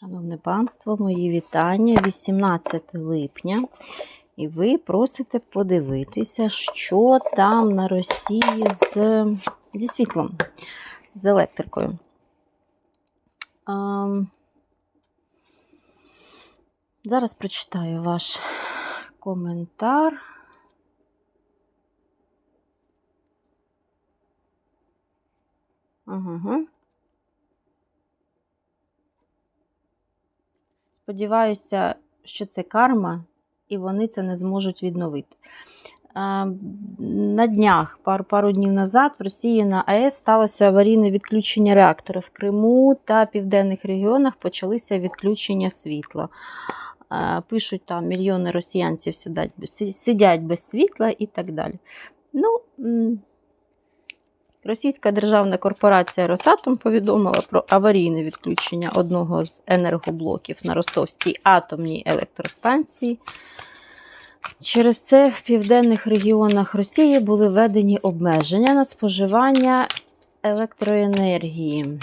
Шановне панство, мої вітання. 18 липня. І ви просите подивитися, що там на Росії з, зі світлом, з електрикою. Ам, зараз прочитаю ваш коментар. Ага. Сподіваюся, що це карма, і вони це не зможуть відновити. На днях, пару, пару днів назад, в Росії на АЕС сталося аварійне відключення реактора. В Криму та південних регіонах почалися відключення світла. Пишуть, там мільйони росіянців сидять, сидять без світла і так далі. Ну, Російська державна корпорація Росатом повідомила про аварійне відключення одного з енергоблоків на Ростовській атомній електростанції. Через це в південних регіонах Росії були введені обмеження на споживання електроенергії.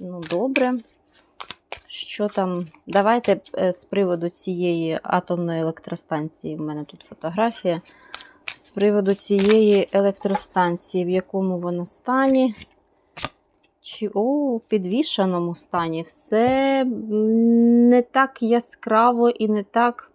Ну, добре. Що там? Давайте е, з приводу цієї атомної електростанції. В мене тут фотографія приводу цієї електростанції, в якому вона стані. Чи у підвішаному стані. Все не так яскраво і не так.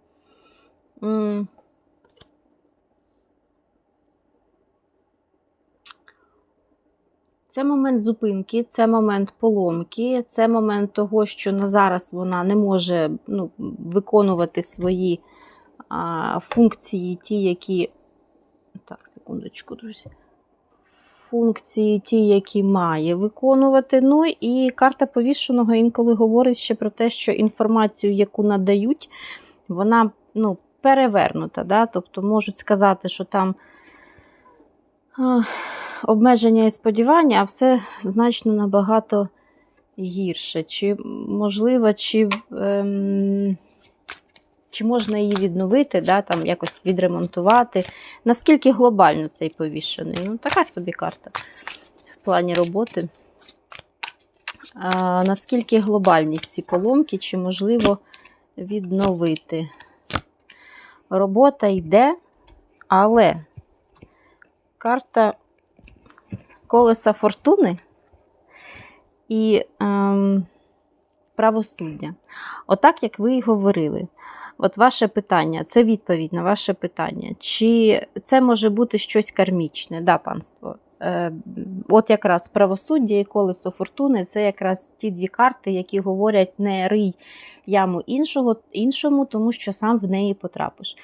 Це момент зупинки, це момент поломки, це момент того, що на зараз вона не може ну, виконувати свої а, функції, ті, які так, секундочку, друзі. Функції ті, які має виконувати. Ну і карта повішеного інколи говорить ще про те, що інформацію, яку надають, вона ну, перевернута. Да? Тобто можуть сказати, що там обмеження і сподівання, а все значно набагато гірше. Чи можливо, чи. Ем, чи можна її відновити, да, там якось відремонтувати. Наскільки глобально цей повішений? Ну, така собі карта в плані роботи. А, наскільки глобальні ці поломки, чи можливо відновити? Робота йде, але карта колеса фортуни і ем, правосуддя. Отак, як ви і говорили. От ваше питання, це відповідь на ваше питання. Чи це може бути щось кармічне, да, панство? Е, от якраз правосуддя і колесо фортуни це якраз ті дві карти, які говорять не рий яму іншого, іншому, тому що сам в неї потрапиш.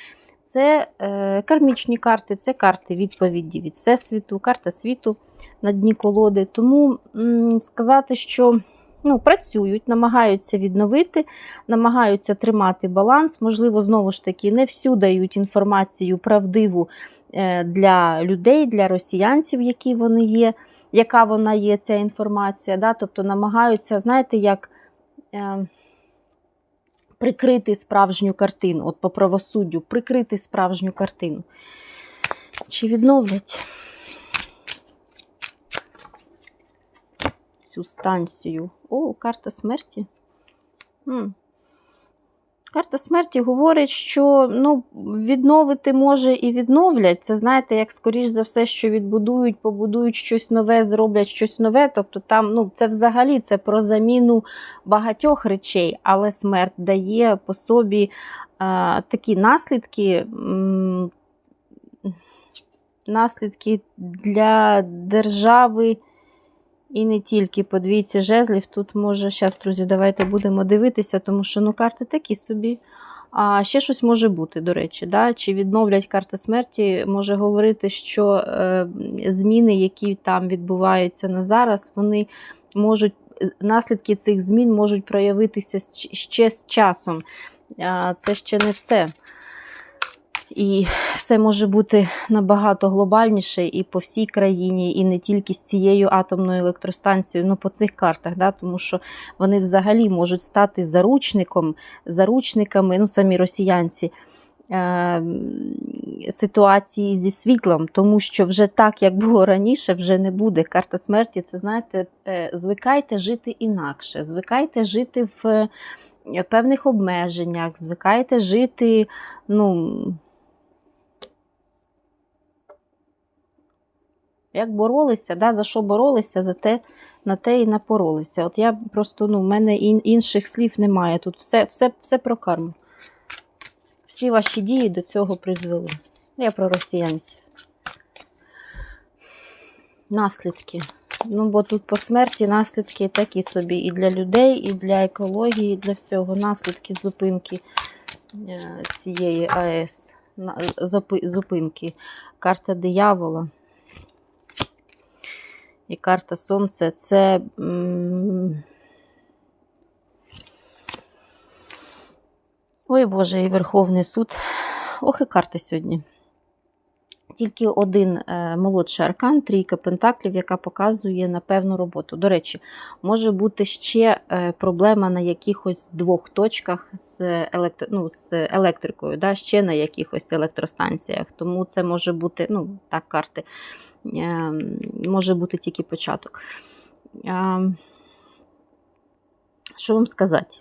Це е, кармічні карти, це карти відповіді від Всесвіту, карта світу на дні колоди. Тому м, сказати, що ну, працюють, намагаються відновити, намагаються тримати баланс. Можливо, знову ж таки, не всю дають інформацію правдиву е, для людей, для росіянців, які вони є, яка вона є, ця інформація. Да? Тобто намагаються, знаєте, як. Е, Прикрити справжню картину, от по правосуддю, прикрити справжню картину. Чи відновлять цю станцію? О, карта смерті. М. Карта смерті говорить, що ну, відновити може і відновлять. Це знаєте, як скоріш за все, що відбудують, побудують щось нове, зроблять щось нове. Тобто там ну, це взагалі це про заміну багатьох речей, але смерть дає по собі а, такі наслідки. м, Наслідки для держави і не тільки по двійці жезлів. Тут може, зараз, друзі, давайте будемо дивитися, тому що ну, карти такі собі. А ще щось може бути, до речі, да? чи відновлять карти смерті, може говорити, що е, зміни, які там відбуваються на зараз, вони можуть, наслідки цих змін можуть проявитися ще з часом. А, це ще не все. І все може бути набагато глобальніше і по всій країні, і не тільки з цією атомною електростанцією, ну по цих картах, да, тому що вони взагалі можуть стати заручником, заручниками, ну самі росіянці е, ситуації зі світлом, тому що вже так, як було раніше, вже не буде. Карта смерті це, знаєте, е, звикайте жити інакше, звикайте жити в е, певних обмеженнях, звикайте жити, ну. Як боролися, да, за що боролися, за те, на те і напоролися. От я просто, ну, в мене ін, інших слів немає. Тут все, все, все про карму. Всі ваші дії до цього призвели. Я про росіянців. Наслідки. Ну, бо тут по смерті наслідки такі собі і для людей, і для екології, і для всього. Наслідки зупинки е, цієї АЕС. Зупинки. Карта диявола. І карта Сонця це. Ой Боже, і Верховний суд. Ох, і карти сьогодні. Тільки один е, молодший аркан, трійка пентаклів, яка показує на певну роботу. До речі, може бути ще е, проблема на якихось двох точках з, електро, ну, з електрикою, да? ще на якихось електростанціях. Тому це може бути, ну, так, карти, може бути тільки початок. Е, що вам сказати?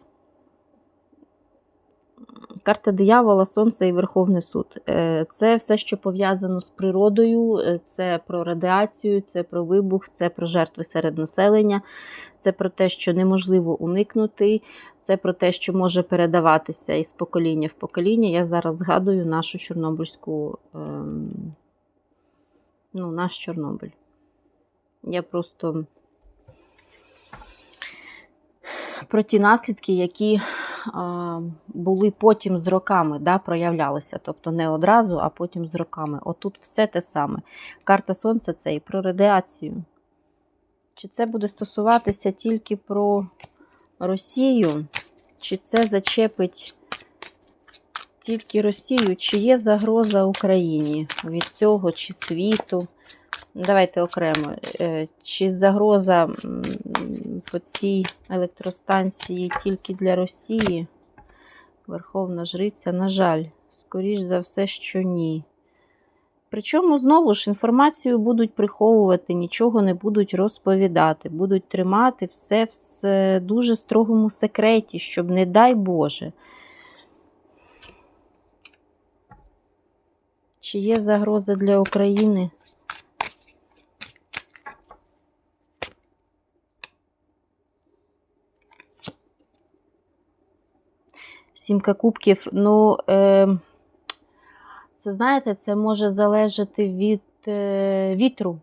Карта диявола, сонце і Верховний суд. Е, Це все, що пов'язано з природою, е, це про радіацію, це про вибух, це про жертви серед населення, це про те, що неможливо уникнути, це про те, що може передаватися із покоління в покоління. Я зараз згадую нашу Чорнобильську, ем, ну, наш Чорнобиль. Я просто про ті наслідки, які а, були потім з роками, да, проявлялися. Тобто не одразу, а потім з роками. Отут все те саме. Карта Сонця це і про радіацію. Чи це буде стосуватися тільки про Росію, чи це зачепить тільки Росію, чи є загроза Україні від цього, чи світу? Давайте окремо. Е, Чи загроза по цій електростанції тільки для Росії? Верховна Жриця, на жаль, скоріш за все, що ні. Причому, знову ж, інформацію будуть приховувати, нічого не будуть розповідати, будуть тримати все в дуже строгому секреті, щоб, не дай Боже. Чи є загроза для України? Сімка кубків, ну, е, це знаєте, це може залежати від е, вітру.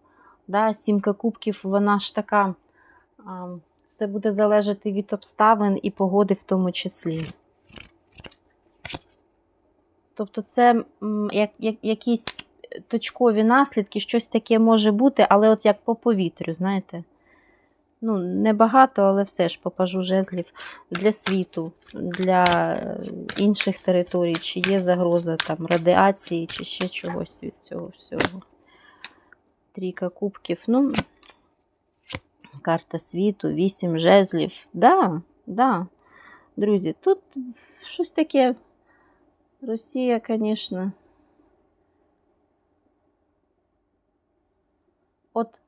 Да? Сімка кубків, вона ж така, все буде залежати від обставин і погоди в тому числі. Тобто, це як, як, якісь точкові наслідки, щось таке може бути, але от як по повітрю, знаєте. Ну, небагато, але все ж попажу жезлів для світу, для інших територій, чи є загроза там радіації, чи ще чогось від цього всього. Трійка кубків. Ну, карта світу, вісім жезлів. Да, да. Друзі, тут щось таке. Росія, звісно. От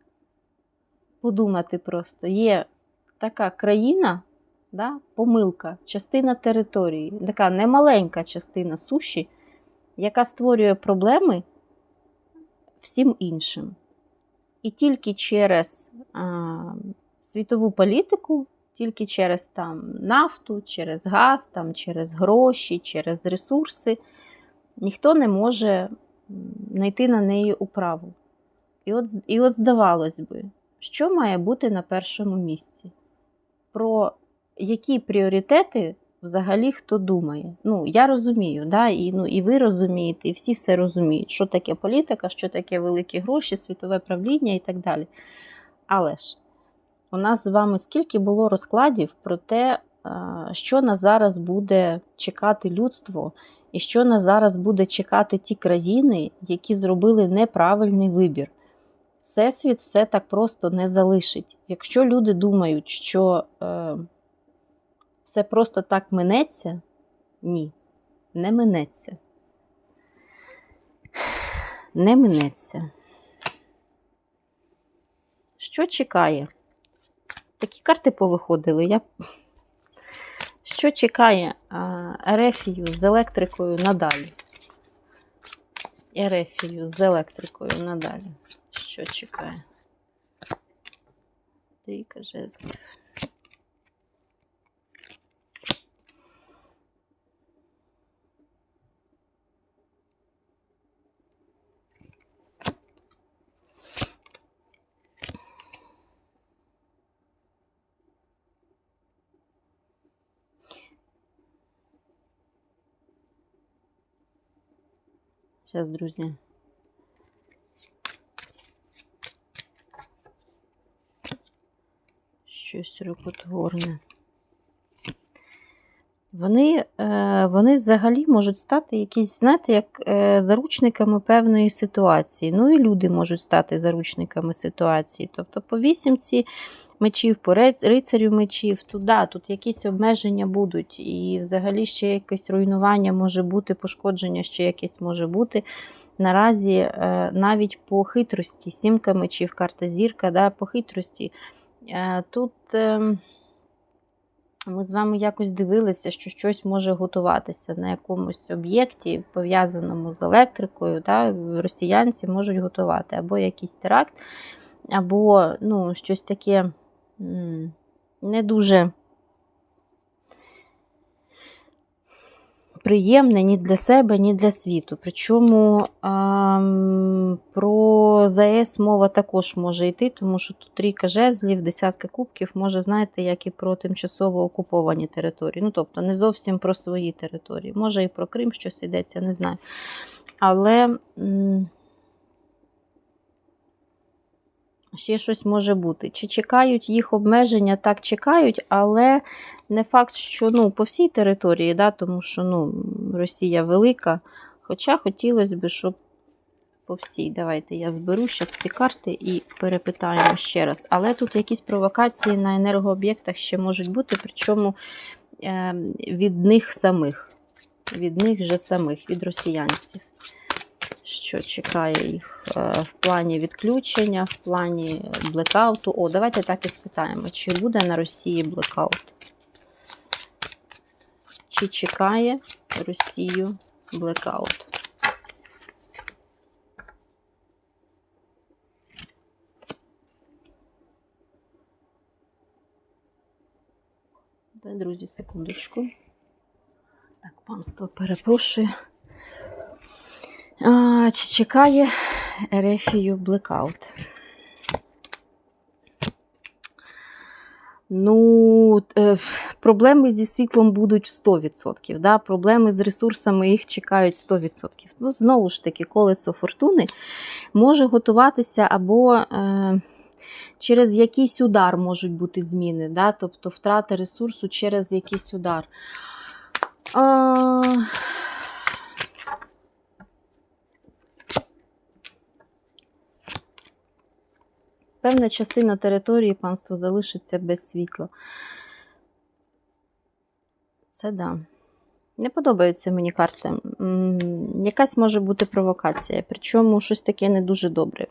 подумати просто, є така країна, да, помилка, частина території, така немаленька частина суші, яка створює проблеми всім іншим. І тільки через а, світову політику, тільки через там, нафту, через газ, там, через гроші, через ресурси, ніхто не може знайти на неї управу. І от, І от здавалось би, що має бути на першому місці? Про які пріоритети взагалі хто думає? Ну, я розумію, да? і, ну, і ви розумієте, і всі все розуміють, що таке політика, що таке великі гроші, світове правління і так далі. Але ж у нас з вами скільки було розкладів про те, що нас зараз буде чекати людство, і що нас зараз буде чекати ті країни, які зробили неправильний вибір. Всесвіт все так просто не залишить. Якщо люди думають, що е, все просто так минеться, ні, не минеться. не минеться. Що чекає? Такі карти повиходили. Я... Що чекає Ерефію з електрикою надалі? Ерефію з електрикою надалі. Що чекає? Трійка жезлів. Зараз, друзі. Щось рукотворне. Вони, е, вони взагалі можуть стати якісь, знаєте, як е, заручниками певної ситуації. Ну і люди можуть стати заручниками ситуації. Тобто по вісімці мечів, по рицарю мечів, да, тут якісь обмеження будуть. І взагалі ще якесь руйнування може бути, пошкодження ще якесь може бути. Наразі е, навіть по хитрості, сімка мечів, карта зірка, да, по хитрості. Е, Тут е, ми з вами якось дивилися, що щось може готуватися на якомусь об'єкті, пов'язаному з електрикою. Да, росіянці можуть готувати або якийсь теракт, або ну, щось таке не дуже приємне ні для себе, ні для світу. Причому ем, про ЗАЕС мова також може йти, тому що тут трійка жезлів, десятка кубків, може, знаєте, як і про тимчасово окуповані території. Ну, тобто не зовсім про свої території. Може і про Крим щось йдеться, не знаю. Але м, ще щось може бути. Чи чекають їх обмеження? Так, чекають, але не факт, що ну, по всій території, да, тому що ну, Росія велика. Хоча хотілося б, щоб по всій. Давайте я зберу зараз ці карти і перепитаємо ще раз. Але тут якісь провокації на енергооб'єктах ще можуть бути, причому е, від них самих. Від них же самих, від росіянців. Що чекає їх е, в плані відключення, в плані блекауту. О, давайте так і спитаємо, чи буде на Росії блекаут? Чи чекає Росію блекаут? Друзі, секундочку. Так, панство перепрошую. Чи чекає Ерефію блекаут? Ну, е, проблеми зі світлом будуть 100%. Да? Проблеми з ресурсами їх чекають 100%. Ну, знову ж таки, колесо фортуни може готуватися або е, через якийсь удар можуть бути зміни, да? тобто втрата ресурсу через якийсь удар. А... Певна частина території панство залишиться без світла. Це да. Не подобаються мені карти. Якась може бути провокація, причому щось таке не дуже добре.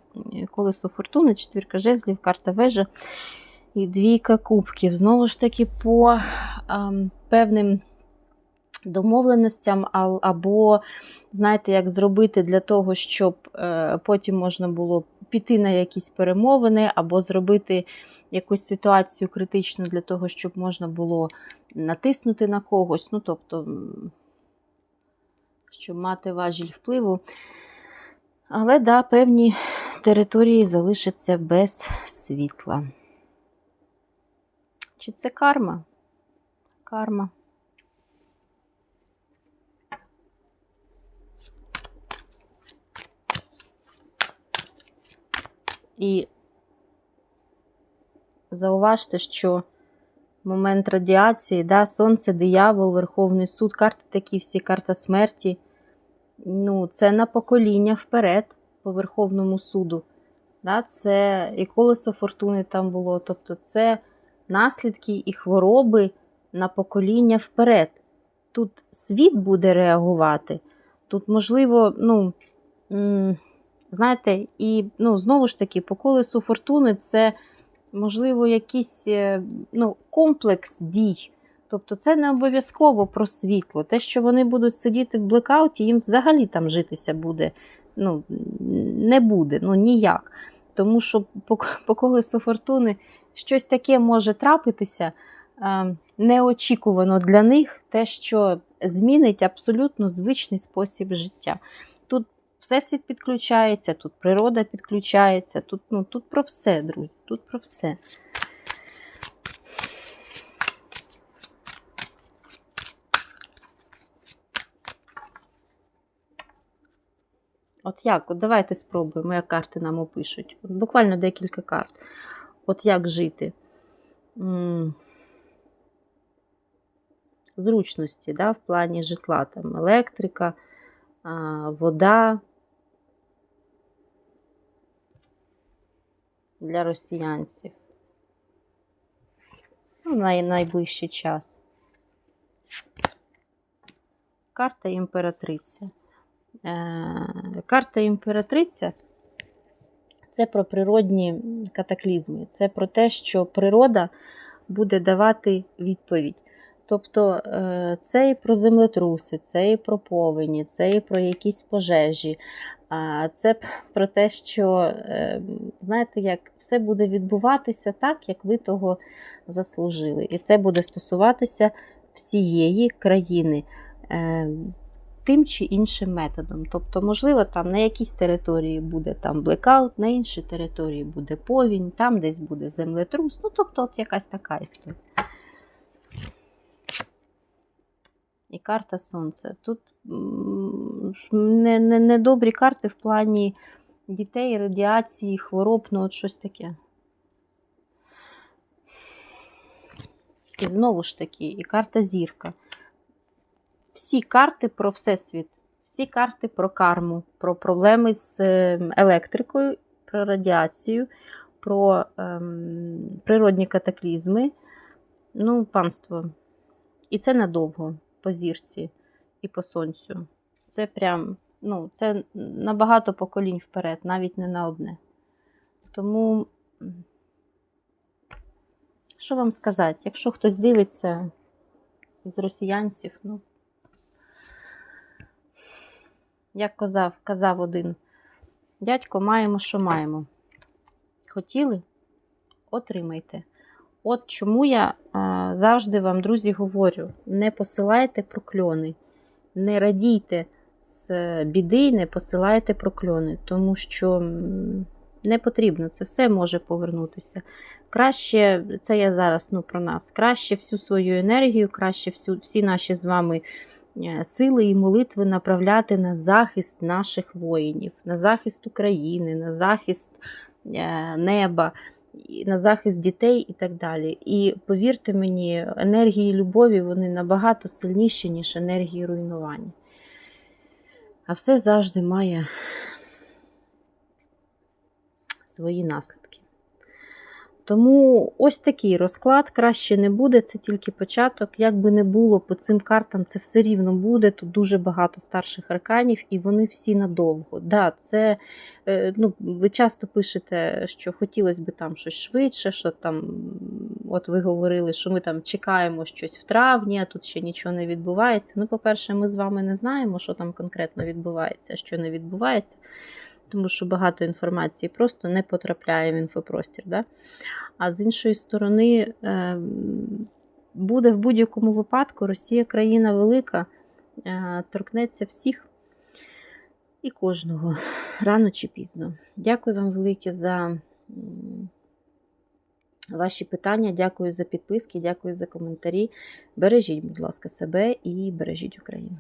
Колесо фортуни, четвірка жезлів, карта вежа і двійка кубків. Знову ж таки, по ем, певним домовленостям, або, знаєте, як зробити для того, щоб е, потім можна було піти на якісь перемовини, або зробити якусь ситуацію критичну для того, щоб можна було натиснути на когось. Ну, тобто, щоб мати важіль впливу. Але да, певні території залишаться без світла. Чи це карма? Карма. І зауважте, що момент радіації, да, сонце, диявол, Верховний суд, карти такі всі, карта смерті. Ну, це на покоління вперед по Верховному суду. Да, це і колесо фортуни там було. Тобто це наслідки і хвороби на покоління вперед. Тут світ буде реагувати. Тут, можливо, ну, знаєте, і ну, знову ж таки, по колесу фортуни це, можливо, якийсь е, ну, комплекс дій. Тобто це не обов'язково про світло. Те, що вони будуть сидіти в блекауті, їм взагалі там житися буде. Ну, не буде, ну ніяк. Тому що по, по колесу фортуни щось таке може трапитися е, неочікувано для них, те, що змінить абсолютно звичний спосіб життя. Всесвіт підключається, тут природа підключається, тут, ну, тут про все, друзі, тут про все. От як? От давайте спробуємо, як карти нам опишуть. От буквально декілька карт. От як жити. Зручності, да, в плані житла, там електрика, вода для росіянців. Ну, на найближчий час. Карта імператриця. Е, Карта імператриця це про природні катаклізми. Це про те, що природа буде давати відповідь. Тобто е, це і про землетруси, це і про повені, це і про якісь пожежі. Це про те, що, е, знаєте, як все буде відбуватися так, як ви того заслужили. І це буде стосуватися всієї країни. Е, Тим чи іншим методом. Тобто, можливо, там на якійсь території буде там блекаут, на іншій території буде повінь, там десь буде землетрус. Ну, тобто, от якась така історія. І карта Сонця. Тут не, не, не добрі карти в плані дітей, радіації, хвороб, ну от щось таке. І знову ж таки, і карта зірка. Всі карти про всесвіт, всі карти про карму, про проблеми з ем, електрикою, про радіацію, про ем, природні катаклізми. Ну, панство. І це надовго по зірці і по сонцю. Це прям, ну, це на багато поколінь вперед, навіть не на одне. Тому, що вам сказати, якщо хтось дивиться з росіянців, ну, як казав, казав один дядько, маємо, що маємо. Хотіли? Отримайте. От чому я завжди вам, друзі, говорю: не посилайте прокльони, не радійте з е, біди, не посилайте прокльони, тому що не потрібно, це все може повернутися. Краще, це я зараз ну, про нас, краще всю свою енергію, краще всю, всі наші з вами е, сили і молитви направляти на захист наших воїнів, на захист України, на захист е, неба на захист дітей і так далі. І повірте мені, енергії любові вони набагато сильніші, ніж енергії руйнування. А все завжди має свої наслідки. Тому ось такий розклад краще не буде, це тільки початок. Як би не було по цим картам, це все рівно буде. Тут дуже багато старших арканів, і вони всі надовго. Да, це, е, ну, Ви часто пишете, що хотілося б там щось швидше, що там, от ви говорили, що ми там чекаємо щось в травні, а тут ще нічого не відбувається. Ну, по-перше, ми з вами не знаємо, що там конкретно відбувається, що не відбувається. Тому що багато інформації просто не потрапляє в інфопростір. Да? А з іншої сторони, е, буде в будь-якому випадку Росія країна велика, е, торкнеться всіх і кожного рано чи пізно. Дякую вам велике за ваші питання, дякую за підписки, дякую за коментарі. Бережіть, будь ласка, себе і бережіть Україну.